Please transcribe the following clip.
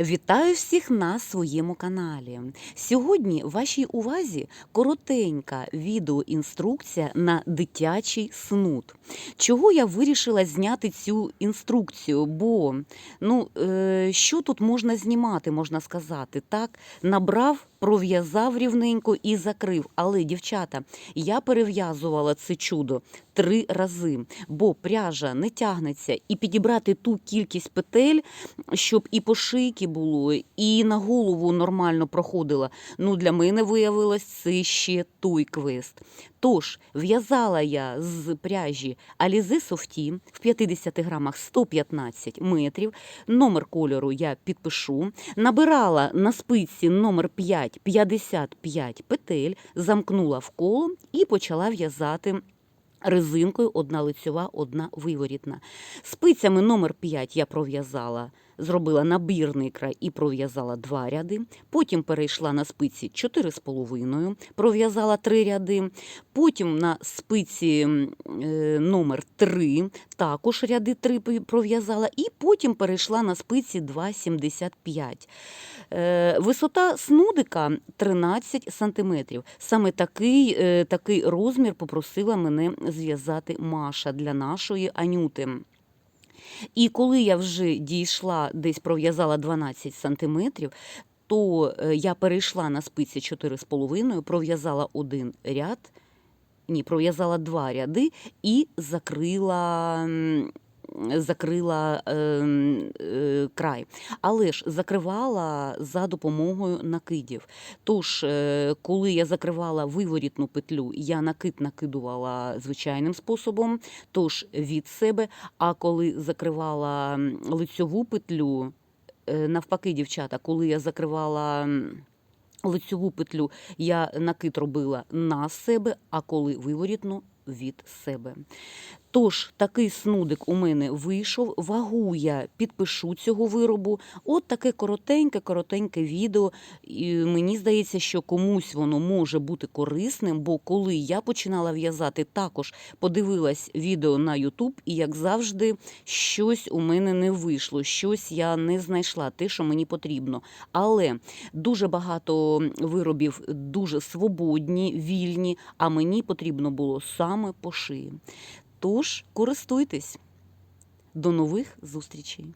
Вітаю всіх на своєму каналі. Сьогодні вашій увазі коротенька відеоінструкція на дитячий снуд. Чого я вирішила зняти цю інструкцію? Бо ну, е, що тут можна знімати, можна сказати, так? Набрав, пров'язав рівненько і закрив. Але, дівчата, я перев'язувала це чудо три рази, бо пряжа не тягнеться, і підібрати ту кількість петель, щоб і по шийки було, і на голову нормально проходила. Ну, для мене виявилось це ще той квест. Тож, в'язала я з пряжі Alize Softy в 50 грамах 115 метрів. Номер кольору я підпишу. Набирала на спиці номер 5 55 петель, замкнула в коло і почала в'язати резинкою одна лицьова, одна виворітна. Спицями номер 5 я пров'язала, зробила набірний край і пров'язала два ряди. Потім перейшла на спиці 4,5, пров'язала три ряди. Потім на спиці е, номер 3 також ряди 3 пров'язала. І потім перейшла на спиці 2,75. Е, Висота снудика 13 сантиметрів. Саме такий, е, такий розмір попросила мене зв'язати Маша для нашої Анюти. І коли я вже дійшла, десь пров'язала 12 сантиметрів, то е, я перейшла на спиці 4,5, пров'язала один ряд, ні, пров'язала два ряди і закрила. Закрила е, край, але ж закривала за допомогою накидів. Тож, е, коли я закривала виворітну петлю, я накид накидувала звичайним способом, тож від себе. А коли закривала лицьову петлю, е, навпаки, дівчата, коли я закривала. Лицьову петлю я накид робила на себе, а коли виворітну від себе. Тож такий снудик у мене вийшов. Вагу я підпишу цього виробу. От таке коротеньке, коротеньке відео. І мені здається, що комусь воно може бути корисним, бо коли я починала в'язати, також подивилась відео на YouTube, і як завжди, щось у мене не вийшло, щось я не знайшла, те, що мені потрібно. Але дуже багато виробів дуже свободні, вільні, а мені потрібно було саме по шиї. Тож користуйтесь. До нових зустрічей!